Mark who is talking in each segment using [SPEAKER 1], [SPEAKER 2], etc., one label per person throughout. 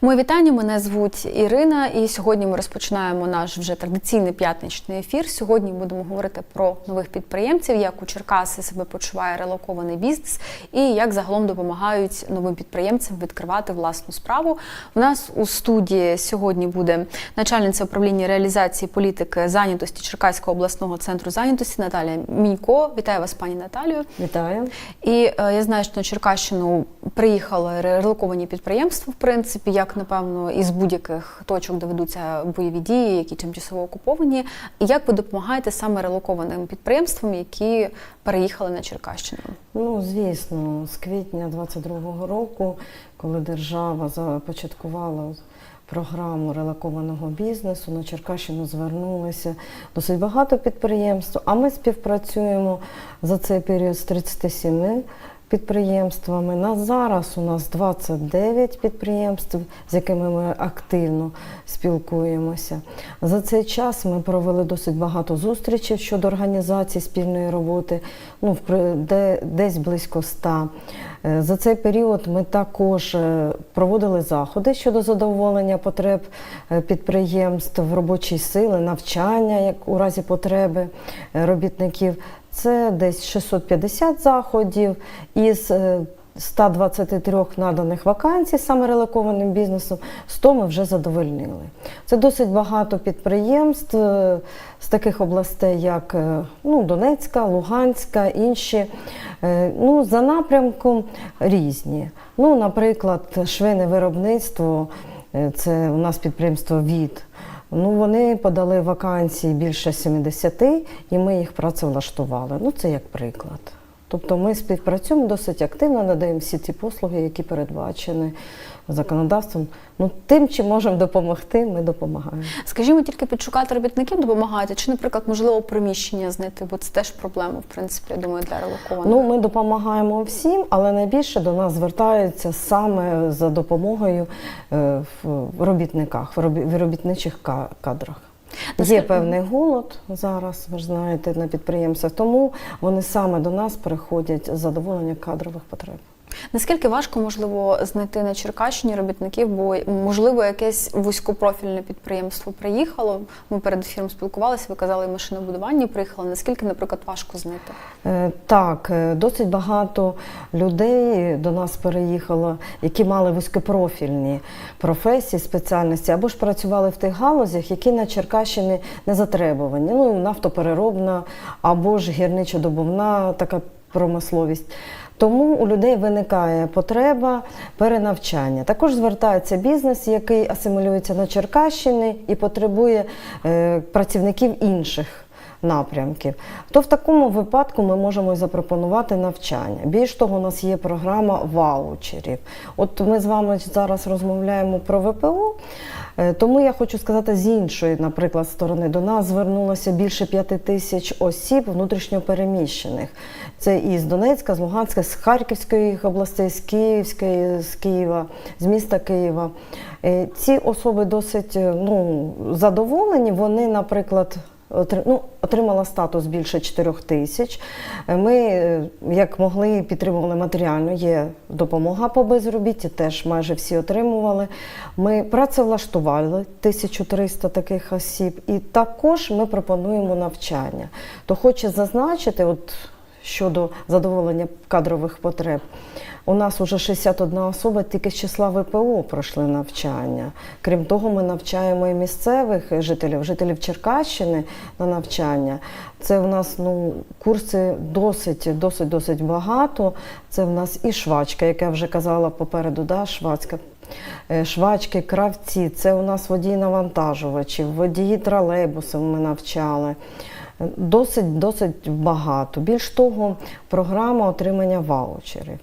[SPEAKER 1] Мої вітання. Мене звуть Ірина, і сьогодні ми розпочинаємо наш вже традиційний п'ятничний ефір. Сьогодні будемо говорити про нових підприємців, як у Черкаси себе почуває релокований бізнес, і як загалом допомагають новим підприємцям відкривати власну справу. У нас у студії сьогодні буде начальниця управління реалізації політики зайнятості Черкаського обласного центру зайнятості Наталія Мінько. Вітаю вас, пані Наталію.
[SPEAKER 2] Вітаю.
[SPEAKER 1] І е, я знаю, що на Черкащину приїхали релоковані підприємства, в принципі, як напевно із будь-яких точок, де ведуться бойові дії, які тимчасово окуповані. І як ви допомагаєте саме релокованим підприємствам, які переїхали на Черкащину?
[SPEAKER 2] Ну, звісно, з квітня 22-го року, коли держава започаткувала програму релокованого бізнесу, на Черкащину звернулися досить багато підприємств, а ми співпрацюємо за цей період з 37 підприємствами. На зараз у нас 29 підприємств, з якими ми активно спілкуємося. За цей час ми провели досить багато зустрічей щодо організації спільної роботи, ну, десь близько 100. Е, За цей період ми також е, проводили заходи щодо задоволення потреб е, підприємств, робочої сили, навчання, як у разі потреби робітників. Це десь 650 заходів із е, 123 наданих вакансій саме релокованим бізнесом, 100 ми вже задовольнили. Це досить багато підприємств е, з таких областей, як е, ну, Донецька, Луганська, інші. Е, Ну, за напрямком різні. Ну, наприклад, швейне виробництво, е, це у нас підприємство ВІД. Ну, вони подали вакансії більше 70, і ми їх працевлаштували. Ну, це як приклад. Тобто ми співпрацюємо досить активно, надаємо всі ці послуги, які передбачені законодавством. Ну, тим, чим можемо допомогти, ми допомагаємо.
[SPEAKER 1] Скажімо, тільки підшукати робітників допомагаєте, чи, наприклад, можливо, приміщення знайти, бо це теж проблема, в принципі, я думаю, для релокованих.
[SPEAKER 2] Ну, ми допомагаємо всім, але найбільше до нас звертаються саме за допомогою е, в робітниках, в робі- робітничих кадрах. Є певний голод зараз, ви ж знаєте, на підприємствах, тому вони саме до нас приходять з задоволення кадрових потреб.
[SPEAKER 1] Наскільки важко можливо знайти на Черкащині робітників, бо можливо якесь вузькопрофільне підприємство приїхало. Ми перед ефіром спілкувалися, ви казали, машинобудування приїхало. Наскільки, наприклад, важко знайти?
[SPEAKER 2] Е, Так, е, досить багато людей до нас переїхало, які мали вузькопрофільні професії, спеціальності, або ж працювали в тих галузях, які на Черкащині не затребувані. Ну, нафтопереробна, або ж гірничо-добувна така промисловість. Тому у людей виникає потреба перенавчання. Також звертається бізнес, який асимілюється на Черкащині і потребує е, працівників інших напрямків, то в такому випадку ми можемо запропонувати навчання. Більш того, у нас є програма ваучерів. От ми з вами зараз розмовляємо про ВПО. Е, Тому я хочу сказати з іншої, наприклад, сторони, до нас звернулося більше п'яти тисяч осіб внутрішньопереміщених. Це і з Донецька, з Луганська, з Харківської областей, з Київської, з Києва, з міста Києва. Е, Ці особи досить е, ну, задоволені. Вони, наприклад, ну, отримала статус більше 4 тисяч. Е, Ми, е, як могли, підтримували матеріально. Є допомога по безробітті, теж майже всі отримували. Ми працевлаштували 1300 таких осіб, і також ми пропонуємо навчання. То хочу зазначити, от щодо задоволення кадрових потреб. У нас уже 61 особа тільки з числа ВПО пройшли навчання. Крім того, ми навчаємо і місцевих жителів, жителів Черкащини на навчання. Це в нас ну, курси досить, досить, досить багато. Це в нас і швачка, як я вже казала попереду, да, швачка. Е, Швачки, кравці, це у нас водії навантажувачів, водії тролейбусів ми навчали. Досить, досить багато. Більш того, програма отримання ваучерів.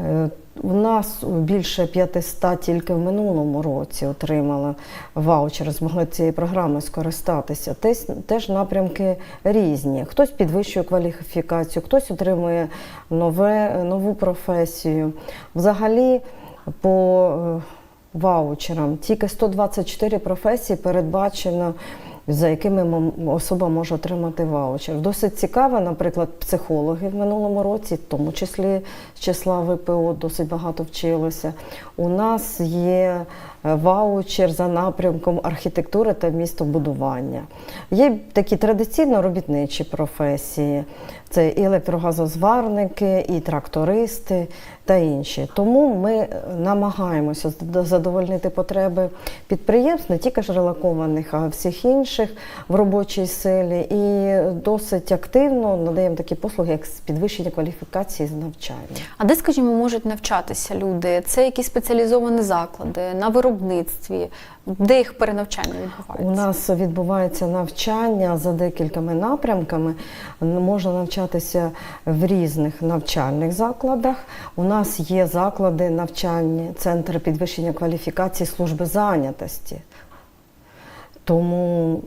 [SPEAKER 2] Е, У нас більше 500 тільки в минулому році отримали ваучери, змогли цією програмою скористатися. Теж, теж напрямки різні. Хтось підвищує кваліфікацію, хтось отримує нове, нову професію. Взагалі, по е, ваучерам тільки 124 професії передбачено за якими особа може отримати ваучер. Досить цікаво, наприклад, психологи в минулому році, в тому числі з числа ВПО, досить багато вчилося. У нас є е, ваучер за напрямком архітектури та містобудування. Є такі традиційно робітничі професії. Це і електрогазозварники, і трактористи та інші. Тому ми е, намагаємося задовольнити потреби підприємств, не тільки ж релакованих, а всіх інших в робочій силі. І досить активно надаємо такі послуги, як підвищення кваліфікації з навчання.
[SPEAKER 1] А де, скажімо, можуть навчатися люди? Це якісь спеціалізовані заклади на виробництві, де їх перенавчання відбувається?
[SPEAKER 2] У нас відбувається навчання за декількома напрямками. Можна навчатися в різних навчальних закладах. У нас є заклади навчання, центри підвищення кваліфікації служби зайнятості. Тому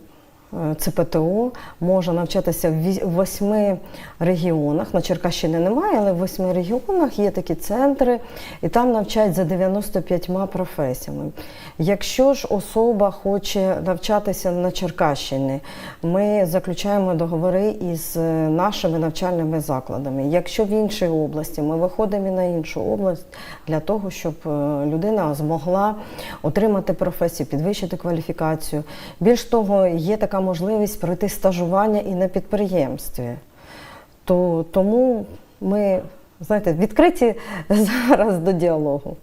[SPEAKER 2] ЦПТО може навчатися в восьми регіонах. На Черкащині немає, але в восьми регіонах є такі центри, і там навчають за 95 професіями. Якщо ж особа хоче навчатися на Черкащині, ми заключаємо договори із е, нашими навчальними закладами. Якщо в іншій області, ми виходимо і на іншу область для того, щоб е, людина змогла отримати професію, підвищити кваліфікацію. Більш того, є така можливість пройти стажування і на підприємстві. То, тому ми знаєте, відкриті зараз до діалогу.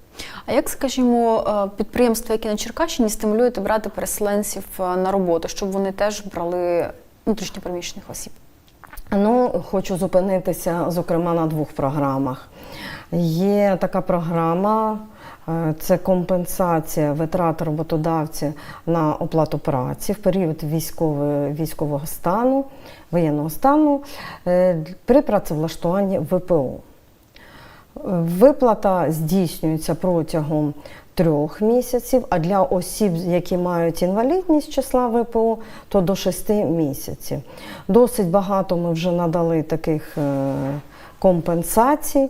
[SPEAKER 1] А як, скажімо, е, підприємства, які на Черкащині стимулюють брати переселенців е, на роботу, щоб вони теж брали внутрішньопереміщених осіб?
[SPEAKER 2] Ну, хочу зупинитися, зокрема, на двох програмах. Є така програма. Е, Це компенсація витрат роботодавців на оплату праці в період військового, військового стану, воєнного стану е, при працевлаштуванні ВПО. Виплата здійснюється протягом трьох місяців, а для осіб, які мають інвалідність числа ВПО, то до шести місяців. Досить багато ми вже надали таких е, компенсацій.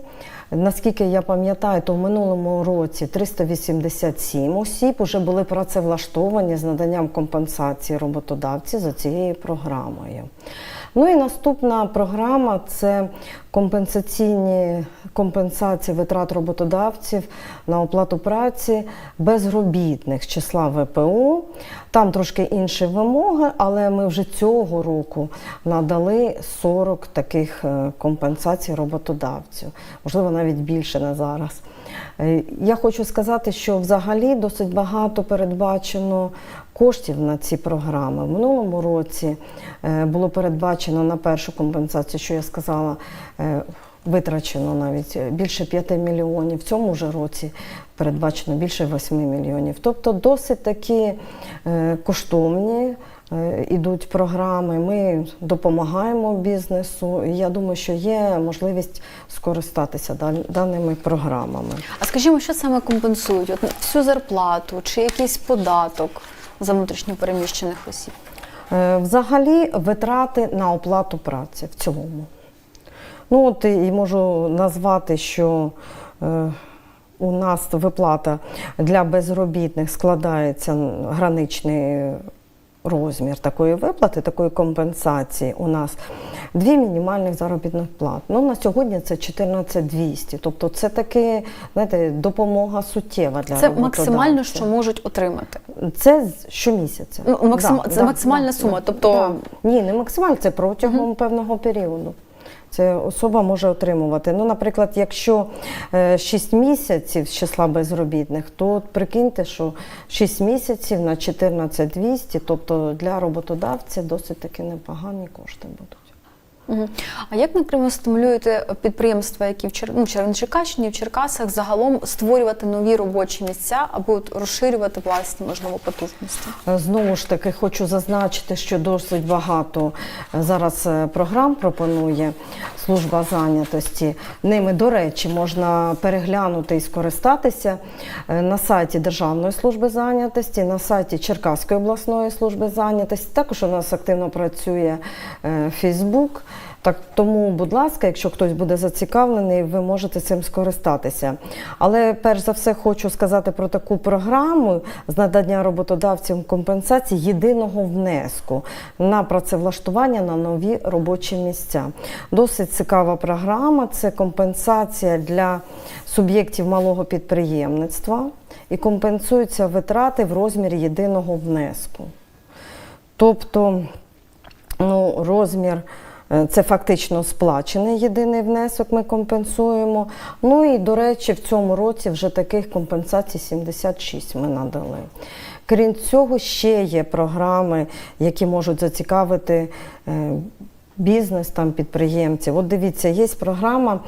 [SPEAKER 2] Наскільки я пам'ятаю, то в минулому році 387 осіб вже були працевлаштовані з наданням компенсації роботодавці за цією програмою. Ну і наступна програма це компенсаційні компенсації витрат роботодавців на оплату праці безробітних з числа ВПО. Там трошки інші вимоги, але ми вже цього року надали 40 таких е, компенсацій роботодавців, можливо, навіть більше на зараз. Е, Я хочу сказати, що взагалі досить багато передбачено коштів на ці програми. В минулому році е, було передбачено на першу компенсацію, що я сказала, е, витрачено навіть більше 5 мільйонів. В цьому ж році передбачено більше 8 мільйонів. Тобто досить такі е, коштовні. е, Ідуть програми, ми допомагаємо бізнесу. І я думаю, що є можливість скористатися даними програмами.
[SPEAKER 1] А скажімо, що саме компенсують? От всю зарплату чи якийсь податок за внутрішньопереміщених осіб?
[SPEAKER 2] Е, Взагалі витрати на оплату праці в цілому. Ну от і можу назвати, що е, у нас виплата для безробітних складається граничний розмір такої виплати, такої компенсації у нас дві мінімальних заробітних плат. Ну на сьогодні це 14 200. Тобто це таки, знаєте, допомога суттєва для
[SPEAKER 1] Це максимально, що можуть отримати.
[SPEAKER 2] Це щомісяця.
[SPEAKER 1] Ну, максим- це максимальна сума, тобто-
[SPEAKER 2] да. Ні, не максимальна, це протягом певного періоду. Це особа може отримувати. Ну, наприклад, якщо е, 6 місяців з числа безробітних, то прикиньте, що 6 місяців на 14 200, тобто для роботодавця досить таки непогані кошти будуть.
[SPEAKER 1] А як, наприклад, стимулюєте підприємства, які в Чер... ну, в Чер- в Черкасах загалом створювати нові робочі місця або от розширювати власні, можливо, потужності?
[SPEAKER 2] Знову ж таки, хочу зазначити, що досить багато е, зараз е, програм пропонує служба зайнятості. Ними, до речі, можна переглянути і скористатися е, на сайті Державної служби зайнятості, на сайті Черкаської обласної служби зайнятості. Також у нас активно працює е, Фейсбук. Так тому, будь ласка, якщо хтось буде зацікавлений, ви можете цим скористатися. Але перш за все хочу сказати про таку програму з надання роботодавцям компенсації єдиного внеску на працевлаштування на нові робочі місця. Досить цікава програма. Це компенсація для суб'єктів малого підприємництва і компенсуються витрати в розмірі єдиного внеску. Тобто ну, розмір. Е, Це фактично сплачений єдиний внесок, ми компенсуємо. Ну і, до речі, в цьому році вже таких компенсацій 76 ми надали. Крім цього, ще є програми, які можуть зацікавити е, бізнес, там, підприємців. От дивіться, є програма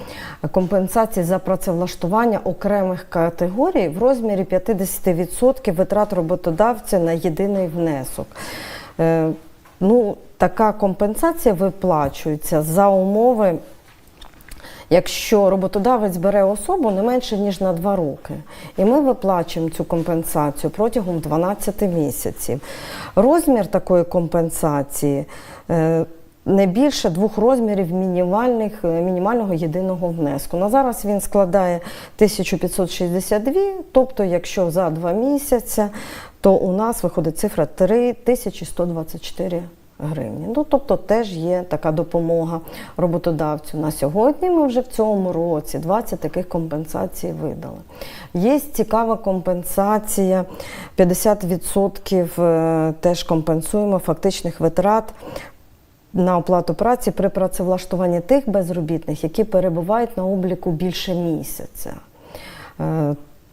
[SPEAKER 2] компенсації за працевлаштування окремих категорій в розмірі 50% витрат роботодавця на єдиний внесок. Е, Ну, така компенсація виплачується за умови, якщо роботодавець бере особу не менше ніж на 2 роки. І ми виплачуємо цю компенсацію протягом 12 місяців. Розмір такої компенсації. е, Не більше двох розмірів мінімальних, е, мінімального єдиного внеску. На зараз він складає 1562, тобто, якщо за два місяці, то у нас виходить цифра 3124 гривні. Ну, тобто теж є така допомога роботодавцю. На сьогодні ми вже в цьому році 20 таких компенсацій видали. Є цікава компенсація, 50% е, теж компенсуємо фактичних витрат на оплату праці при працевлаштуванні тих безробітних, які перебувають на обліку більше місяця.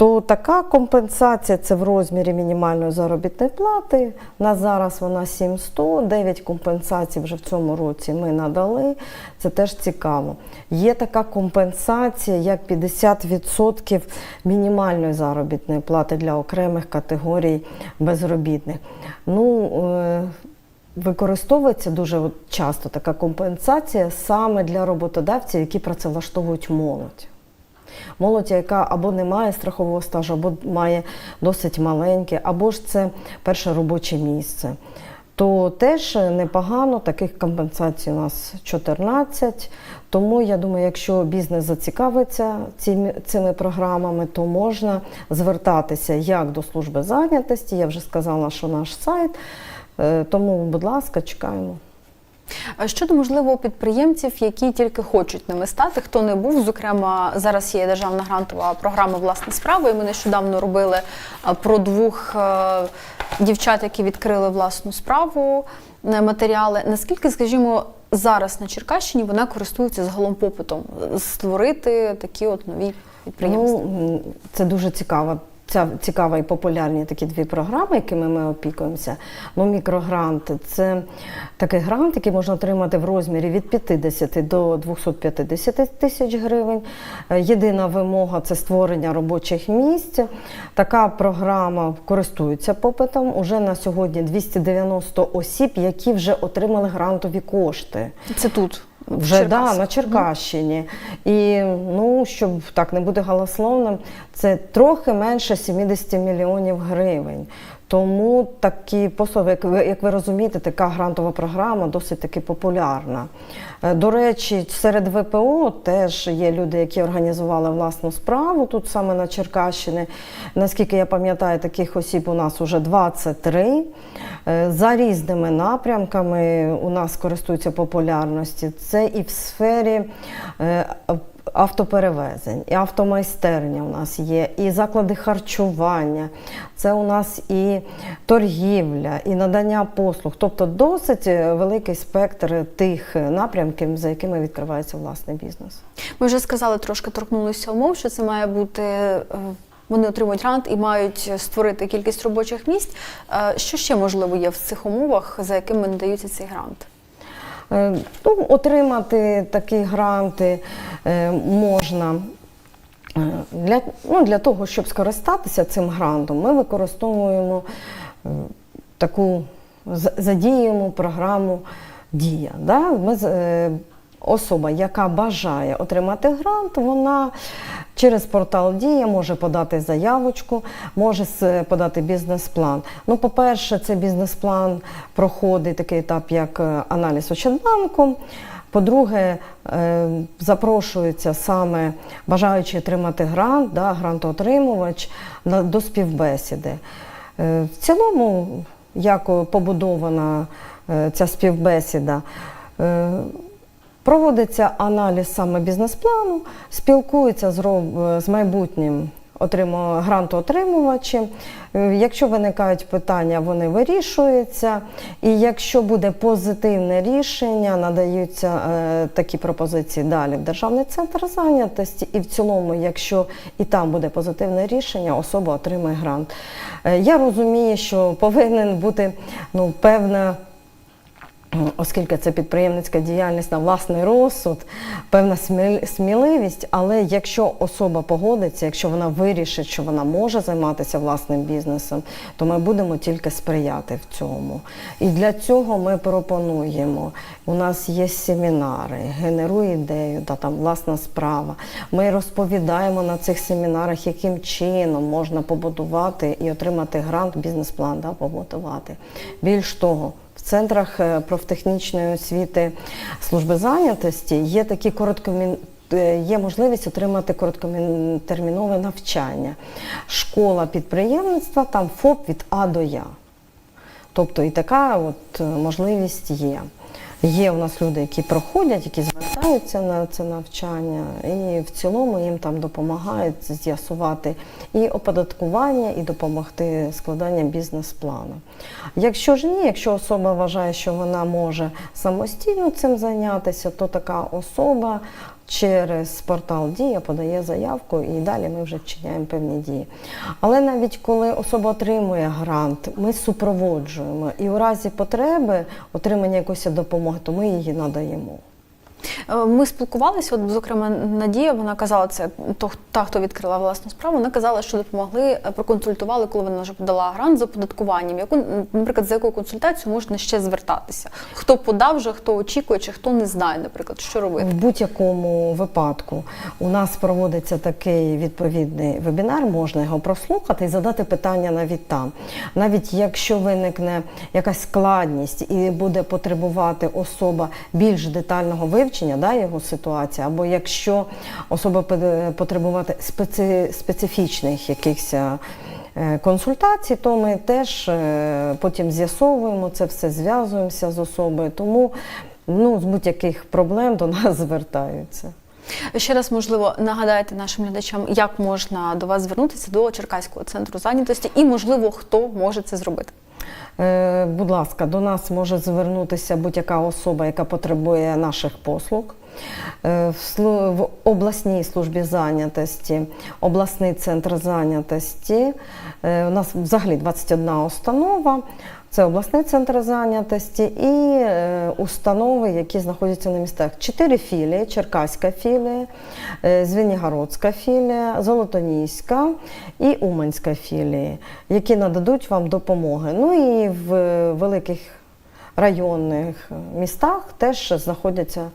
[SPEAKER 2] То така компенсація це в розмірі мінімальної заробітної плати. На зараз вона 700, 9 компенсацій вже в цьому році ми надали. Це теж цікаво. Є така компенсація, як 50% мінімальної заробітної плати для окремих категорій безробітних. Ну, е, Використовується дуже часто така компенсація саме для роботодавців, які працевлаштовують молодь. Молодь, яка або не має страхового стажу, або має досить маленьке, або ж це перше робоче місце. То теж непогано, таких компенсацій у нас 14. Тому я думаю, якщо бізнес зацікавиться цими, цими програмами, то можна звертатися як до служби зайнятості. Я вже сказала, що наш сайт. Е, Тому, будь ласка, чекаємо.
[SPEAKER 1] А Щодо можливо підприємців, які тільки хочуть ними стати, хто не був. Зокрема, зараз є державна грантова програма Власна справа. І ми нещодавно робили про двох е, дівчат, які відкрили власну справу е, матеріали. Наскільки, скажімо, зараз на Черкащині вона користується загалом попитом е, створити такі от нові підприємства?
[SPEAKER 2] Ну, це дуже цікаво. Ця цікава і популярні такі дві програми, якими ми опікуємося. Ну, мікрогрант це такий грант, який можна отримати в розмірі від 50 до 250 тисяч гривень. Єдина вимога це створення робочих місць. Така програма користується попитом. Уже на сьогодні 290 осіб, які вже отримали грантові кошти.
[SPEAKER 1] Це тут.
[SPEAKER 2] Вже да, на Черкащині. І ну, щоб так не бути голословним, це трохи менше 70 мільйонів гривень. Тому такі послуги, як ви, як ви розумієте, така грантова програма досить таки популярна. Е, До речі, серед ВПО теж є люди, які організували власну справу тут саме на Черкащині. Наскільки я пам'ятаю, таких осіб у нас вже 23. Е, За різними напрямками у нас користуються популярності. Це і в сфері е, автоперевезень, і автомайстерня у нас є, і заклади харчування, це у нас і торгівля, і надання послуг. Тобто досить е, великий спектр тих напрямків, за якими відкривається власний бізнес.
[SPEAKER 1] Ми вже сказали, трошки торкнулися умов, що це має бути. е, Вони отримують грант і мають створити кількість робочих місць. Е, Що ще можливо є в цих умовах, за якими надаються ці гранти?
[SPEAKER 2] Е, Ну, отримати такі гранти е, можна е, для, ну, для того, щоб скористатися цим грантом, ми використовуємо таку з- задіюємо програму Дія. Да? Ми, особа, яка бажає отримати грант, вона через портал Дія може подати заявочку, може подати бізнес-план. Ну, по-перше, цей бізнес-план проходить такий етап, як е, аналіз Ощадбанку. По-друге, е, запрошується саме бажаючи отримати грант, да, грантоотримувач до співбесіди. Е, В цілому, як побудована ця співбесіда, проводиться аналіз саме бізнес-плану, спілкується з, роб- з майбутнім отриму- грантоотримувачем. Е, Якщо виникають питання, вони вирішуються. І якщо буде позитивне рішення, надаються е, такі пропозиції далі в Державний центр зайнятості. І в цілому, якщо і там буде позитивне рішення, особа отримає грант. Е, я розумію, що повинен бути ну, певна оскільки це підприємницька діяльність на власний розсуд, певна сміливість, але якщо особа погодиться, якщо вона вирішить, що вона може займатися власним бізнесом, то ми будемо тільки сприяти в цьому. І для цього ми пропонуємо. У нас є семінари, генеруй ідею, та там власна справа. Ми розповідаємо на цих семінарах, яким чином можна побудувати і отримати грант, бізнес-план да, побудувати. Більш того, в центрах е, профтехнічної освіти служби зайнятості є такі короткомін... е, Є можливість отримати короткотермінове навчання. Школа підприємництва, там ФОП від А до Я. Тобто і така от е, можливість є. Є у нас люди, які проходять, які звертаються на це навчання, і в цілому їм там допомагають з'ясувати і оподаткування, і допомогти складанням бізнес-плану. Якщо ж ні, якщо особа вважає, що вона може самостійно цим зайнятися, то така особа через портал Дія подає заявку і далі ми вже вчиняємо певні дії. Але навіть коли особа отримує грант, ми супроводжуємо і у разі потреби отримання якоїсь допомоги, то ми її надаємо.
[SPEAKER 1] Е, Ми спілкувалися, от, зокрема, Надія, вона казала, це то, та, хто відкрила власну справу, вона казала, що допомогли, е, проконсультували, коли вона вже подала грант з оподаткуванням. Яку, наприклад, за якою консультацією можна ще звертатися? Хто подав вже, хто очікує, чи хто не знає, наприклад, що робити?
[SPEAKER 2] В будь-якому випадку у нас проводиться такий відповідний вебінар, можна його прослухати і задати питання навіть там. Навіть якщо виникне якась складність і буде потребувати особа більш детального вивчення, да, його ситуації, або якщо особа потребувати специ, специфічних якихось. е, Консультацій, то ми теж е, потім з'ясовуємо це все, зв'язуємося з особою. Тому ну, з будь-яких проблем до нас звертаються.
[SPEAKER 1] Ще раз, можливо, нагадайте нашим глядачам, як можна до вас звернутися до Черкаського центру зайнятості, і можливо, хто може це зробити.
[SPEAKER 2] Е, Будь ласка, до нас може звернутися будь-яка особа, яка потребує наших послуг. Е, В обласній службі зайнятості, обласний центр зайнятості. Е, У нас взагалі 21 установа. Це обласний центр зайнятості і е, установи, які знаходяться на містах. Чотири філії: Черкаська філія, Звенігородська філія, Золотоніська і Уманська філії, які нададуть вам допомоги. Ну і в великих районних містах теж знаходяться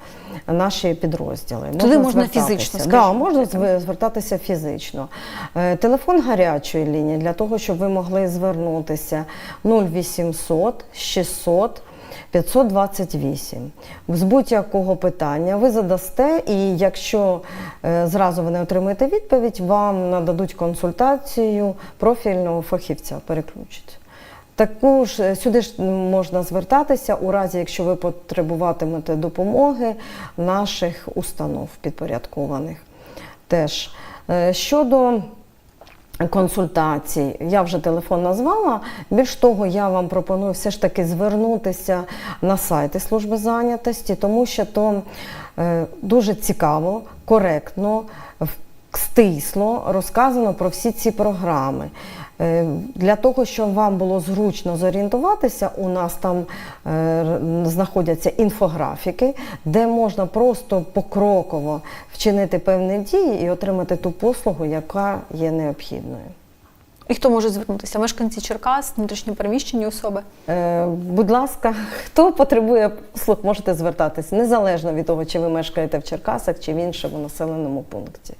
[SPEAKER 2] наші підрозділи.
[SPEAKER 1] Туди можна
[SPEAKER 2] звертатися.
[SPEAKER 1] фізично,
[SPEAKER 2] Да, можна звертатися фізично. Е, Телефон гарячої лінії для того, щоб ви могли звернутися 0800 600 528. З будь-якого питання ви задасте, і якщо е, зразу ви не отримаєте відповідь, вам нададуть консультацію профільного фахівця, переключать. Також е, сюди ж можна звертатися у разі, якщо ви потребуватимете допомоги наших установ підпорядкованих. Теж Е, щодо консультацій, я вже телефон назвала. Більш того, я вам пропоную все ж таки звернутися на сайти служби зайнятості, тому що то е, дуже цікаво, коректно, стисло розказано про всі ці програми. Е, Для того, щоб вам було зручно зорієнтуватися, у нас там е, знаходяться інфографіки, де можна просто покроково вчинити певні дії і отримати ту послугу, яка є необхідною.
[SPEAKER 1] І хто може звернутися? Мешканці Черкас, внутрішньопереміщені особи.
[SPEAKER 2] Е, Будь ласка, хто потребує послуг, можете звертатися незалежно від того, чи ви мешкаєте в Черкасах чи в іншому населеному пункті.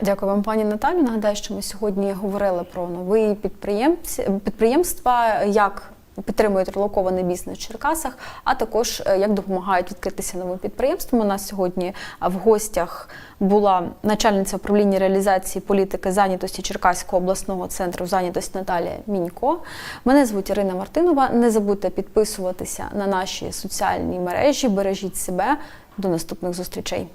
[SPEAKER 1] Дякую вам, пані Наталю. Нагадаю, що ми сьогодні говорили про нові підприємці, підприємства, як підтримують релокований бізнес в Черкасах, а також е, як допомагають відкритися новим підприємствам. У нас сьогодні в гостях була начальниця управління реалізації політики зайнятості Черкаського обласного центру зайнятості Наталія Мінько. Мене звуть Ірина Мартинова. Не забудьте підписуватися на наші соціальні мережі. Бережіть себе. До наступних зустрічей.